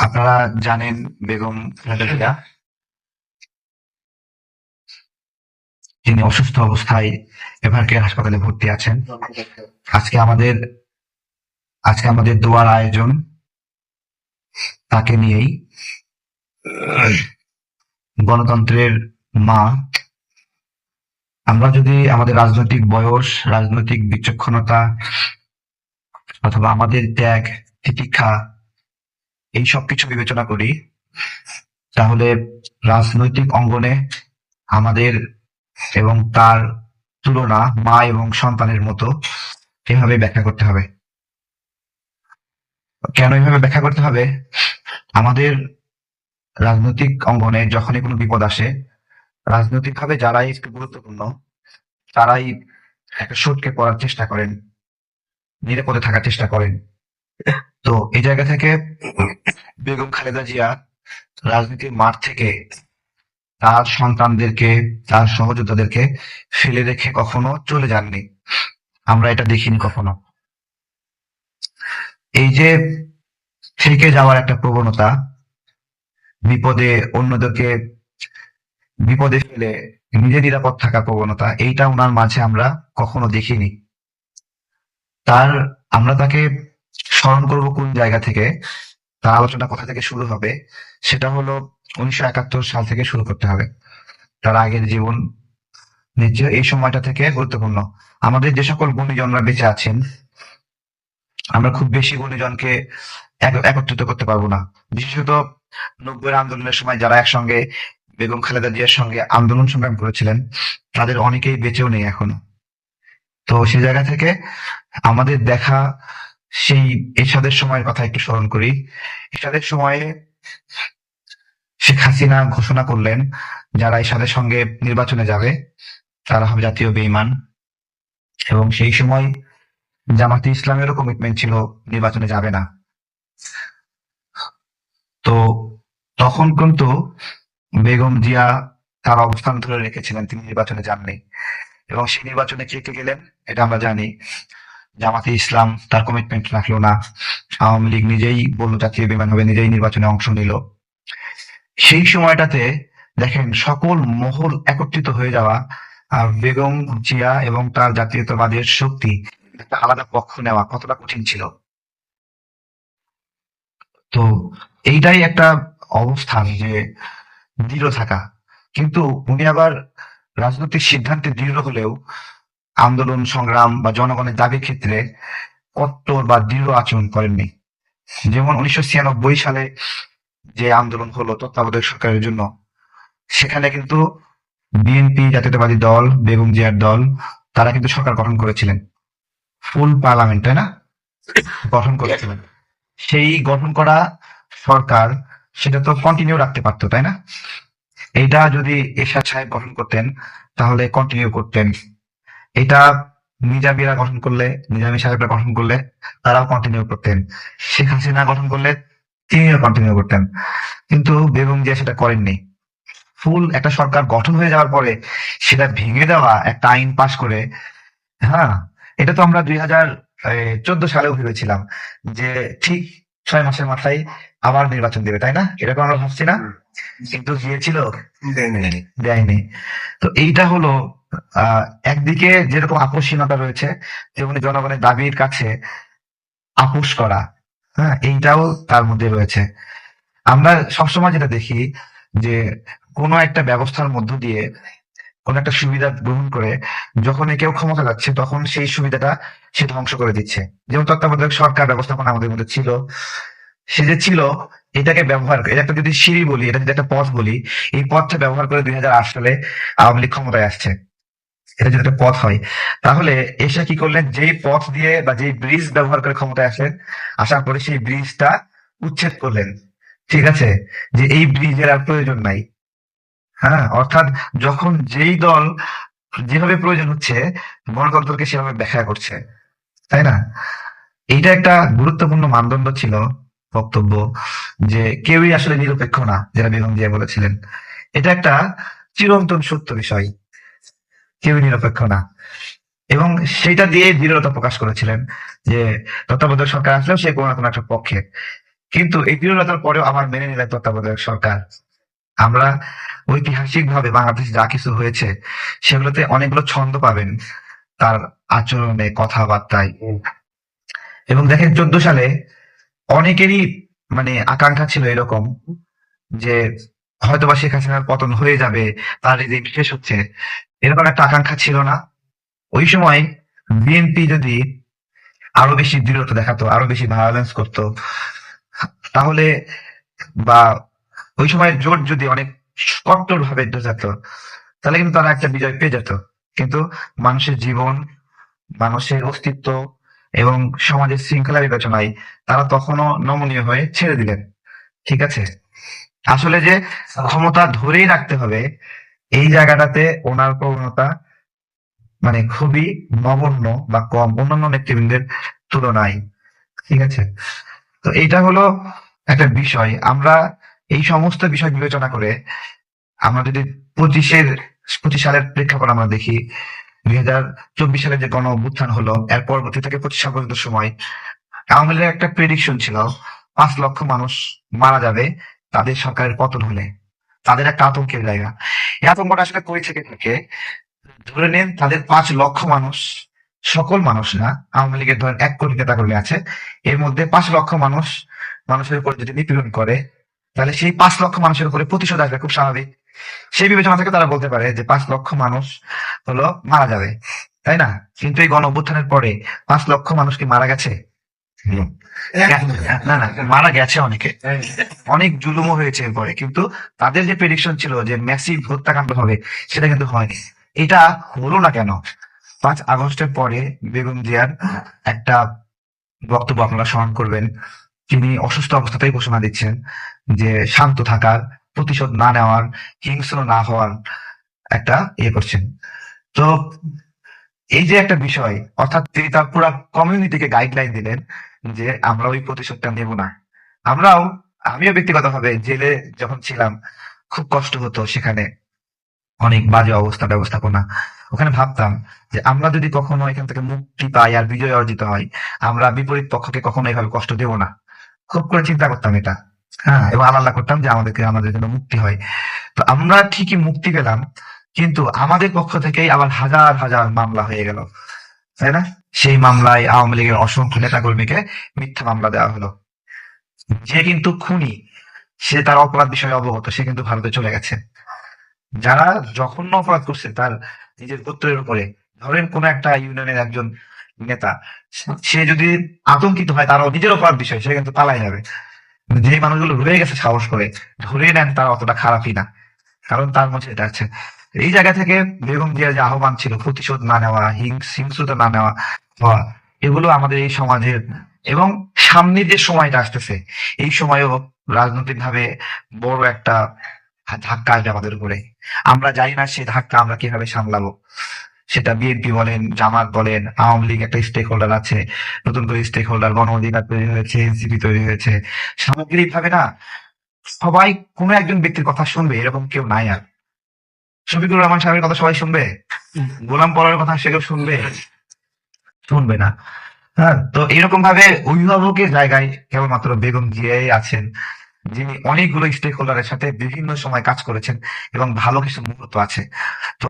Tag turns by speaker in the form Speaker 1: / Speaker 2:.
Speaker 1: আপনারা জানেন বেগম তিনি অসুস্থ অবস্থায় এভারকেয়ার হাসপাতালে ভর্তি আছেন। আজকে আমাদের আজকে আমাদের দোয়ার আয়োজন তাকে নিয়েই গণতন্ত্রের মা। আমরা যদি আমাদের রাজনৈতিক বয়স, রাজনৈতিক বিচক্ষণতা অথবা আমাদের ত্যাগ, তিতিক্ষা এই সব কিছু বিবেচনা করি, তাহলে রাজনৈতিক অঙ্গনে আমাদের এবং তার তুলনা মা এবং সন্তানের মতো এভাবে ব্যাখ্যা করতে হবে। কেন এভাবে ব্যাখ্যা করতে হবে? আমাদের রাজনৈতিক অঙ্গনে যখনই কোনো বিপদ আসে, রাজনৈতিকভাবে যারাই একটু গুরুত্বপূর্ণ, তারাই একটা সুটকে পড়ার চেষ্টা করেন, নিরাপদে থাকার চেষ্টা করেন। তো এই জায়গা থেকে বেগম খালেদা জিয়া রাজনীতির মাঠ থেকে তার সন্তানদেরকে, তার সহযোদ্ধাদেরকে ফেলে রেখে কখনো চলে যাননি। আমরা এটা দেখিনি কখনো। এই যে থেকে যাওয়ার একটা প্রবণতা, বিপদে অন্যদেরকে, বিপদে ফেলে নিজে নিরাপদ থাকার প্রবণতা, এইটা ওনার মাঝে আমরা কখনো দেখিনি। তার, আমরা তাকে স্মরণ করব কোন জায়গা থেকে তার আলোচনা কোথা থেকে শুরু হবে। সেটা হলো উনিশশো একাত্তর সাল থেকে শুরু করতে হবে। তার আগের জীবন নিশ্চয় এই সময়টা থেকে গুরুত্বপূর্ণ। আমাদের যে সকল গুণীজনরা বেঁচে আছেন, আমরা খুব বেশি গুণীজনকে একত্রিত করতে পারব না। বিশেষত নব্বই আন্দোলনের সময় যারা একসঙ্গে বেগম খালেদা জিয়ার সঙ্গে আন্দোলন সংগ্রাম করেছিলেন, তাদের অনেকেই বেঁচেও নেই এখনও। তো সে জায়গা থেকে আমাদের দেখা সেই এরশাদের সময়ের কথা একটু স্মরণ করি। এরশাদের সময়ে শেখ হাসিনা ঘোষণা করলেন, যারা এরশাদের সঙ্গে নির্বাচনে যাবে, তারা হবে জাতীয় বেইমান এবং সেই সময় জামাতে ইসলামেরও কমিটমেন্ট ছিল, নির্বাচনে যাবে না। তো তখন কিন্তু বেগম জিয়া তার অবস্থান ধরে রেখেছিলেন, তিনি নির্বাচনে যাননি। এবং সেই নির্বাচনে কে কে গেলেন, এটা আমরা জানি। জামাতে ইসলাম তার কমিটমেন্ট রাখল না। আওয়ামী লীগ নিজেই বলল জাতীয় বিমান হবে, নিজেই নির্বাচনে অংশ নিল। সেই সময়টাতে দেখেন সকল মহল একত্রিত হয়ে যাওয়া বেগম জিয়া এবং তার জাতীয়তাবাদের শক্তি একটা আলাদা পক্ষ নেওয়া কতটা কঠিন ছিল। তো এইটাই একটা অবস্থান যে দৃঢ় থাকা। কিন্তু উনি আবার রাজনৈতিক সিদ্ধান্তে দৃঢ় হলেও আন্দোলন, সংগ্রাম বা জনগণের দাবির ক্ষেত্রে কট্টর বা দৃঢ় আচরণ করেননি। যেমন উনিশশো ছিয়ানব্বই সালে যে আন্দোলন হলো তত্ত্বাবধায়ক সরকারের জন্য, সেখানে কিন্তু বিএনপি, জাতীয়তাবাদী দল, বেগম জিয়ার দল, তারা কিন্তু সরকার গঠন করেছিলেন। ফুল পার্লামেন্ট, তাই না? গঠন করেছিলেন। সেই গঠন করা সরকার সেটা তো কন্টিনিউ রাখতে পারতো, তাই না? এইটা যদি এরশাদ সাহেব গঠন করতেন, তাহলে কন্টিনিউ করতেন। এটা নিজামীরা গঠন করলে নিজামী সাহেবরা গঠন করলে তারাও কন্টিনিউ করতেন। শেখ হাসিনা গঠন করলে তিনিও কন্টিনিউ করতেন। কিন্তু বেগম জিয়া সেটা করেননি। ফুল একটা সরকার গঠন হয়ে যাওয়ার পরে সেটা ভেঙে দেওয়া একটা আইন পাশ করে হ্যাঁ এটা তো আমরা দুই হাজার চোদ্দ সালেও ভেবেছিলাম যে ঠিক ছয় মাসের মাথায় আবার নির্বাচন দেবে তাই না? এরকম আমরা ভাবছি না। কিন্তু গিয়েছিল দেয়নি। তো এইটা হলো একদিকে যেরকম আকর্ষণীয়তা রয়েছে তেমনি জনগণের দাবির কাছে আপোষ করা হ্যাঁ এইটাও তার মধ্যে রয়েছে। আমরা সবসময় যেটা দেখি যে কোনো একটা ব্যবস্থার মধ্য দিয়ে কোন একটা সুবিধা গ্রহণ করে যখন কেউ ক্ষমতা যাচ্ছে, তখন সেই সুবিধাটা সে ধ্বংস করে দিচ্ছে। যেমন তত্ত্বাবধায়ক সরকার ব্যবস্থাপনা আমাদের মধ্যে ছিল। সে যে ছিল, এটাকে ব্যবহার এটা একটা যদি সিঁড়ি বলি, এটা যদি একটা পথ বলি, এই পথটা ব্যবহার করে দুই হাজার আট সালে আওয়ামী লীগ ক্ষমতায় আসছে। এটা যদি একটা পথ হয়। তাহলে এসে কি করলেন? যেই পথ দিয়ে বা যেই ব্রিজ ব্যবহার করে ক্ষমতায় আসলেন, আসার পরে সেই ব্রিজটা উচ্ছেদ করলেন। ঠিক আছে? যে এই ব্রিজের আর প্রয়োজন নাই। হ্যাঁ অর্থাৎ যখন যেই দল যেভাবে প্রয়োজন হচ্ছে, গণতন্ত্রকে সেভাবে ব্যাখ্যা করছে। তাই না? এইটা একটা গুরুত্বপূর্ণ মানদণ্ড ছিল বক্তব্য যে কেউই আসলে নিরপেক্ষ না, যেটা বেগম জিয়া বলেছিলেন। এটা একটা চিরন্তন সত্য বিষয়। কেউই নিরপেক্ষ না। এবং সেটা দিয়ে দৃঢ়তা প্রকাশ করেছিলেন যে তত্ত্বাবধায়ক সরকার আসলেও সে কোনো কোনো একটা পক্ষে। কিন্তু এই দৃঢ়তার পরেও আবার মেনে নিলে তত্ত্বাবধায়ক সরকার। আমরা ঐতিহাসিক ভাবে বাংলাদেশ যা কিছু হয়েছে, সেগুলোতে অনেকগুলো ছন্দ পাবেন তার আচরণে, কথাবার্তায়। এবং দেখেন চোদ্দ সালে অনেকেরই মানে আকাঙ্ক্ষা ছিল এরকম যে হয়তোবা শেখ হাসিনার পতন হয়ে যাবে, তার রিজিম শেষ হচ্ছে, এরকম একটা আকাঙ্ক্ষা ছিল না। ওই সময় বিএনপি যদি আরও বেশি দৃঢ়তা দেখাতো, আরও বেশি ভায়োলেন্স করতো, তাহলে বা ওই সময় জোট যদি অনেক কট্টর ভাবে যেত, তাহলে কিন্তু তারা একটা বিজয় পেয়ে যেত। কিন্তু মানুষের জীবন, মানুষের অস্তিত্ব এবং সমাজের শৃঙ্খলা বিবেচনায় তারা তখনও নমনীয় হয়ে ছেড়ে দিলেন। ঠিক আছে? আসলে যে ক্ষমতা ধরেই রাখতে হবে, এই জায়গাটাতে ওনার প্রবণতা মানে খুবই নগণ্য বা কম অন্যান্য নেতৃবৃন্দের তুলনায়। ঠিক আছে? তো এইটা হলো একটা বিষয়। আমরা এই সমস্ত বিষয় বিবেচনা করে আমরা যদি পঁচিশের, পঁচিশ সালের প্রেক্ষাপট আমরা দেখি, দুই হাজার চব্বিশ সালে যে গণ অভ্যুত্থান হলো, এর পরবর্তী থেকে পঁচিশ সাল পর্যন্ত সময়, আওয়ামী লীগের একটা প্রেডিকশন ছিল, পাঁচ লক্ষ মানুষ মারা যাবে তাদের সরকারের পতন হলে। তাদের একটা আতঙ্কের জায়গা। এই আতঙ্কটা আসলে কই থেকে থাকে? ধরে নেন তাদের পাঁচ লক্ষ মানুষ, সকল মানুষ না, আওয়ামী লীগের ধরেন এক কোটি নেতা কর্মী আছে। এর মধ্যে পাঁচ লক্ষ মানুষ মানুষের উপর যদি নিপীড়ন করে, তাহলে সেই পাঁচ লক্ষ মানুষের উপরে প্রতিশোধ আসবে, খুব স্বাভাবিক। সেই বিবেচনা থেকে তারা বলতে পারে যে পাঁচ লক্ষ মানুষ হলো মারা যাবে, তাই না? কিন্তু এই গণ অভ্যুত্থানের পরে পাঁচ লক্ষ মানুষ কি মারা গেছে? না না মারা গেছে অনেকে। অনেক জুলুমও হয়েছে এরপরে কিন্তু তাদের যে প্রেডিকশন ছিল যে ম্যাসিভ হত্যাকাণ্ড হবে সেটা কিন্তু হয়নি। এটা হলো না কেন? পাঁচ আগস্টের পরে বেগম জিয়ার একটা বক্তব্য আপনারা স্মরণ করবেন। তিনি অসুস্থ অবস্থাতেই ঘোষণা দিচ্ছেন যে শান্ত থাকার প্রতিশোধ না নেওয়ার হিংস্র না হওয়ার একটা ইয়ে করছেন। তো এই যে একটা বিষয় অর্থাৎ তিনি তার পুরো কমিউনিটিকে গাইডলাইন দিলেন যে আমরা ওই প্রতিশোধটা নেব না। আমরাও, আমিও ব্যক্তিগতভাবে জেলে যখন ছিলাম, খুব কষ্ট হতো সেখানে। অনেক বাজে অবস্থা ব্যবস্থাপনা। ওখানে ভাবতাম যে আমরা যদি কখনো এখান থেকে মুক্তি পাই আর বিজয় অর্জিত হয়, আমরা বিপরীত পক্ষকে কখনো এইভাবে কষ্ট দেব না। খুব করে চিন্তা করতাম এটা। হ্যাঁ এবং আল্লাহ করতাম যে আমাদেরকে, আমাদের জন্য মুক্তি হয়। তো আমরা ঠিকই মুক্তি পেলাম, কিন্তু আমাদের পক্ষ থেকেই আবার হাজার হাজার মামলা হয়ে গেল। তাই না? সেই মামলায় আওয়ামী লীগের অসংখ্য নেতা কর্মীকে মিথ্যা মামলা দেওয়া হলো। যে কিন্তু খুনি, সে তার অপরাধ বিষয়ে অবগত, সে কিন্তু ভারতে চলে গেছে। যারা জঘন্য অপরাধ করছে, তার নিজের গোত্রের উপরে। ধরেন কোন একটা ইউনিয়নের একজন নেতা, সে যদি আতঙ্কিত হয় তারও নিজের অপরাধ বিষয়, সে কিন্তু পালাই যাবে। যে মানুষগুলো রয়ে গেছে সাহস করে, ধরে নেন তারা অতটা খারাপই না, কারণ তার মধ্যে এটা আছে। এই জায়গা থেকে বেগম জিয়ার যে আহ্বান ছিল, প্রতিশোধ না নেওয়া হিংস হিংস্রতা না নেওয়া, হওয়া, এগুলো আমাদের এই সমাজের এবং সামনের যে সময়টা আসতেছে, এই সময়ও রাজনৈতিক ভাবে বড় একটা ধাক্কা আসবে আমাদের উপরে। আমরা জানি না সেই ধাক্কা আমরা কীভাবে সামলাবো। সেটা বিএনপি বলেন, জামাত বলেন, আওয়ামী লীগ একটা স্টেক হোল্ডার আছে, নতুন করে স্টেক হোল্ডার গণ অধিকার তৈরি হয়েছে, এনসিপি তৈরি হয়েছে। সামগ্রিক ভাবে না, সবাই কোনো একজন ব্যক্তির কথা শুনবে, এরকম কেউ নাই আর। শফিকুর রহমান সাহেবের কথা সবাই শুনবে? গোলাম পড়ার কথা সে কেউ শুনবে? শুনবে না। হ্যাঁ তো এরকম ভাবে অভিভাবকের জায়গায় কেবলমাত্র বেগম জিয়াই আছেন যিনি অনেকগুলো স্টেক হোল্ডারের সাথে বিভিন্ন সময় কাজ করেছেন এবং ভালো কিছু মুহূর্ত আছে। তো